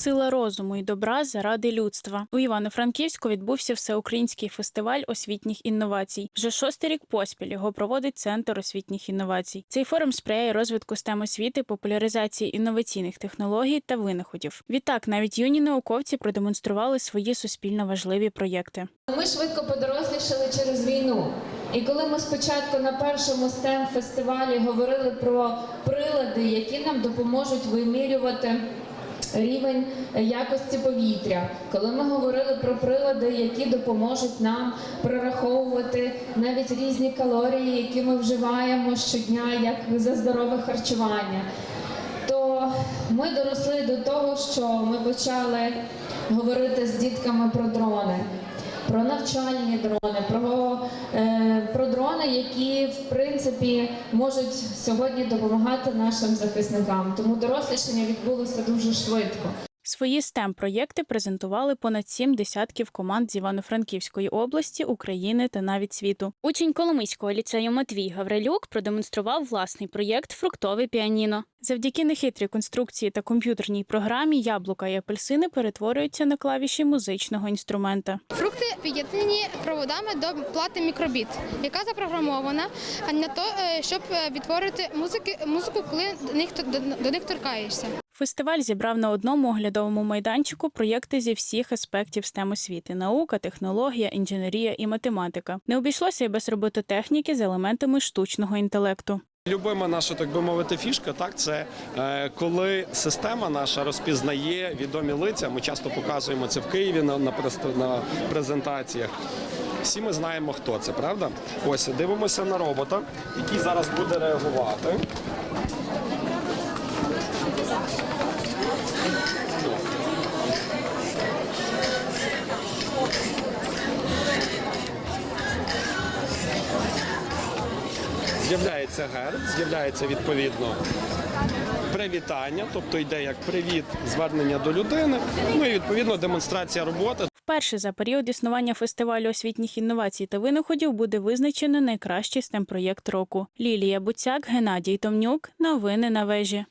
Сила розуму і добра заради людства. У Івано-Франківську відбувся всеукраїнський фестиваль освітніх інновацій. Вже шостий рік поспіль його проводить Центр освітніх інновацій. Цей форум сприяє розвитку STEM освіти, популяризації інноваційних технологій та винаходів. Відтак, навіть юні науковці продемонстрували свої суспільно важливі проєкти. Ми швидко подорослішали через війну. І коли ми спочатку на першому stem фестивалі говорили про прилади, які нам допоможуть вимірювати рівень якості повітря, коли ми говорили про прилади, які допоможуть нам прораховувати навіть різні калорії, які ми вживаємо щодня, як за здорове харчування, то ми доросли до того, що ми почали говорити з дітками про дрони про навчальні дрони, про, про дрони, які в принципі можуть сьогодні допомагати нашим захисникам. Тому дорослішання відбулося дуже швидко. Свої stem проєкти презентували понад сім десятків команд з Івано-Франківської області, України та навіть світу. Учень Коломийського ліцею Матвій Гаврилюк продемонстрував власний проєкт Фруктове піаніно. Завдяки нехитрій конструкції та комп'ютерній програмі яблука і апельсини перетворюються на клавіші музичного інструмента. Фрукти під'єднані проводами до плати мікробіт, яка запрограмована на то, е, щоб е, відтворити музики, музику, коли до них, до, до них торкаєшся. Фестиваль зібрав на одному оглядовому майданчику проєкти зі всіх аспектів STEM освіти: наука, технологія, інженерія і математика. Не обійшлося й без робототехніки з елементами штучного інтелекту. Любима наша, так би мовити, фішка, так це е, коли система наша розпізнає відомі лиця. Ми часто показуємо це в Києві на, на презентаціях. Всі ми знаємо, хто це, правда? Ось дивимося на робота, який зараз буде реагувати. З'являється герб, з'являється відповідно привітання, тобто йде як привіт, звернення до людини. Ну і відповідно демонстрація роботи. Вперше за період існування фестивалю освітніх інновацій та винаходів буде визначено найкращий STEM проєкт року. Лілія Буцяк, Геннадій Томнюк. Новини на вежі.